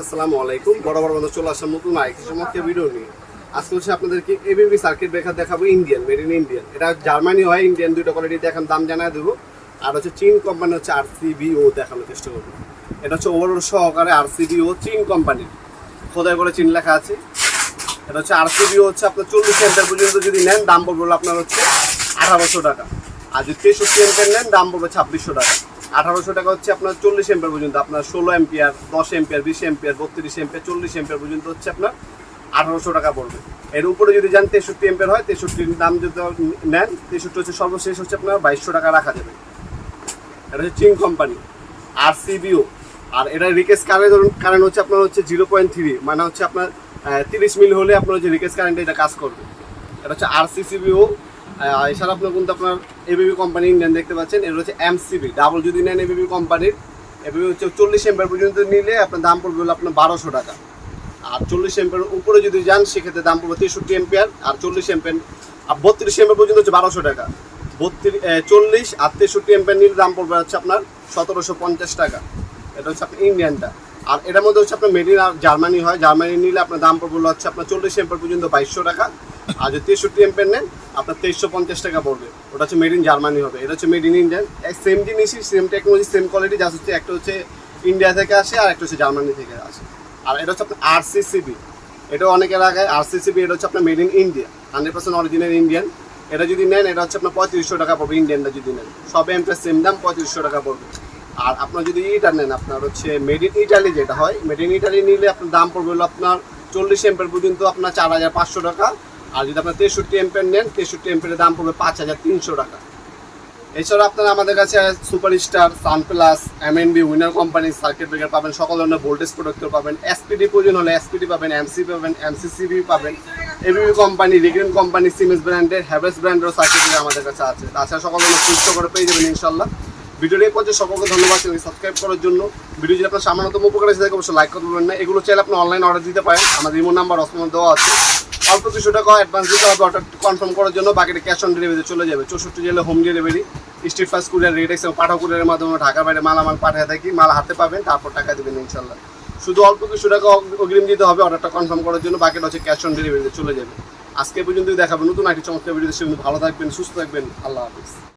আসসালামু আলাইকুম। চলে আপনাদেরকে সার্কিট ইন্ডিয়ান ইন ইন্ডিয়ান এটা জার্মানি হয় ইন্ডিয়ান কোয়ালিটি দাম দেবো। আর হচ্ছে চীন কোম্পানি হচ্ছে ও দেখানোর চেষ্টা করব। এটা হচ্ছে সহকারে আর ও চীন কোম্পানির খোদাই করে চীন লেখা আছে। এটা হচ্ছে আর ও হচ্ছে আপনার চল্লিশ পর্যন্ত যদি নেন, দাম আপনার হচ্ছে আঠারোশো টাকা। আর যদি তেষট্টি এম্পের নেন, দাম পড়বে ছাব্বিশশো টাকা। আঠারোশো টাকা হচ্ছে আপনার চল্লিশ এম্পিয়ার পর্যন্ত, আপনার ষোলো এম্পিয়ার, দশ এম্পিয়ার, বিশ এম্পিয়ার, বত্রিশ এম্পিয়ার, চল্লিশ এম্পিয়ার পর্যন্ত হচ্ছে আপনার আঠারোশো টাকা পড়বে। এর উপরে যদি যান তেষট্টি এম্পিয়ার হয়, তেষট্টির দাম যদি নেন, তেষট্টি হচ্ছে সর্বশেষ হচ্ছে আপনার বাইশশো টাকা রাখা যাবে। এটা হচ্ছে চিং কোম্পানি আর সিবিও আর এটা রিকেস কারেন্ট ধরুন কারেন্ট হচ্ছে আপনার হচ্ছে জিরো পয়েন্ট থ্রি মানে হচ্ছে আপনার তিরিশ মিল হলে আপনার হচ্ছে রিকেস কারেন্টে এটা কাজ করবে। এটা হচ্ছে আর সিসিবিও এছাড়া আপনার কিন্তু আপনার এবিবি কোম্পানি ইন্ডিয়ান দেখতে পাচ্ছেন এটা হচ্ছে এমসিবি ডাবল যদি নেন এবিবি কোম্পানির এবিবি হচ্ছে চল্লিশ এম্পার পর্যন্ত নিলে আপনার দাম পড়বে হলো আপনার বারোশো টাকা। আর চল্লিশ এম্পের উপরে যদি যান, সেক্ষেত্রে দাম পড়বে তেষট্টি এম্পিয়ার আর চল্লিশ এম্পের আর বত্রিশ এম্পের পর্যন্ত হচ্ছে বারোশো টাকা। বত্রিশ চল্লিশ আর তেষট্টি এম্পের নিলে দাম পড়বে হচ্ছে আপনার সতেরোশো পঞ্চাশ টাকা। এটা হচ্ছে আপনার ইন্ডিয়ানটা আর এটার মধ্যে হচ্ছে আপনার মেড ইন জার্মানি হয়। জার্মানি নিলে আপনার দাম পড়বে হচ্ছে আপনার চল্লিশ এম্পের পর্যন্ত বাইশশো টাকা। আর যদি তেষট্টি এম্পের নেন, আপনার তেইশশো পঞ্চাশ টাকা পড়বে। ওটা হচ্ছে মেড ইন জার্মানি হবে। এটা হচ্ছে মেড ইন ইন্ডিয়ান সেম জিনিসই সেম টেকনোলজি সেম কোয়ালিটি যা হচ্ছে একটা হচ্ছে ইন্ডিয়া থেকে আসে আর একটা হচ্ছে জার্মানি থেকে আসে। আর এটা হচ্ছে আপনার আরসিসিবি এটাও অনেকের আগে আরসিসিবি এটা হচ্ছে আপনার made in India hundred percent original Indian এটা যদি নেন, এটা হচ্ছে আপনার পঁয়ত্রিশশো টাকা পড়বে ইন্ডিয়ানটা যদি নেন। সব এমপ্রেস সেম দাম, পঁয়ত্রিশশো টাকা পড়বে। আর আপনার যদি ইটা নেন, আপনার হচ্ছে মেড ইন ইটালি যেটা হয় মেড ইন ইটালি নিলে আপনার দাম পড়বে হলো আপনার চল্লিশ এম্পের পর্যন্ত আপনার চার হাজার পাঁচশো টাকা। আর যদি আপনার তেষট্টি এম্পের নেন, তেষট্টি এম্পের দাম পড়বে পাঁচ হাজার তিনশো টাকা। এছাড়া আপনারা আমাদের কাছে super star Sunplus MNB winner company circuit breaker পাবেন, সকল ধরনের ভোল্টেজ প্রোডাক্টর পাবেন এসপিডি প্রয়োজন হলে এসপিডি পাবেন এমসি পাবেন এমসিসিবি পাবেন এবিবি কোম্পানি রিগ্রেন কোম্পানি সিমেন্স ব্র্যান্ডের হ্যাভেলস ব্র্যান্ডের সার্কিট ব্রেকার আমাদের কাছে আছে। তাছাড়া সকল ধরনের সুস্থ করে পেয়ে যাবেন ইনশাল্লাহ। ভিডিওটি এই পর্যন্ত সকলকে ধন্যবাদ। সাবস্ক্রাইব করার জন্য। ভিডিও যদি আপনার সামান্যতম উপকার এসে থাকে, অবশ্যই লাইক করতে পারবেন না। এগুলো চাইলে আপনি অনলাইন অর্ডার দিতে পারেন। আমাদের ইমো নাম্বার অসমান দেওয়া আছে। অল্প কিছু টাকা অ্যাডভান্স দিতে হবে অর্ডার কনফার্ম করার জন্য। বাকিটা ক্যাশ অন ডেলিভারি চলে যাবে। চৌষট্টি জেলে home delivery street fast courier RedX এবং পাঠা কুরিয়ারের মাধ্যমে ঢাকার বাইরে মালামাল পাঠিয়ে থাকি। মাল হাতে পাবেন, তারপর টাকা দেবেন ইনশাল্লাহ শুধু অল্প কিছু টাকা অগ্রিম দিতে হবে অর্ডারটা কনফার্ম করার জন্য। বাকিটা হচ্ছে ক্যাশ অন ডেলিভারিতে চলে যাবে। আজকে পর্যন্ত দেখাবেন নতুন একটি চমৎকার ভিডিও সে ভালো থাকবেন, সুস্থ থাকবেন। আল্লাহ হাফিজ।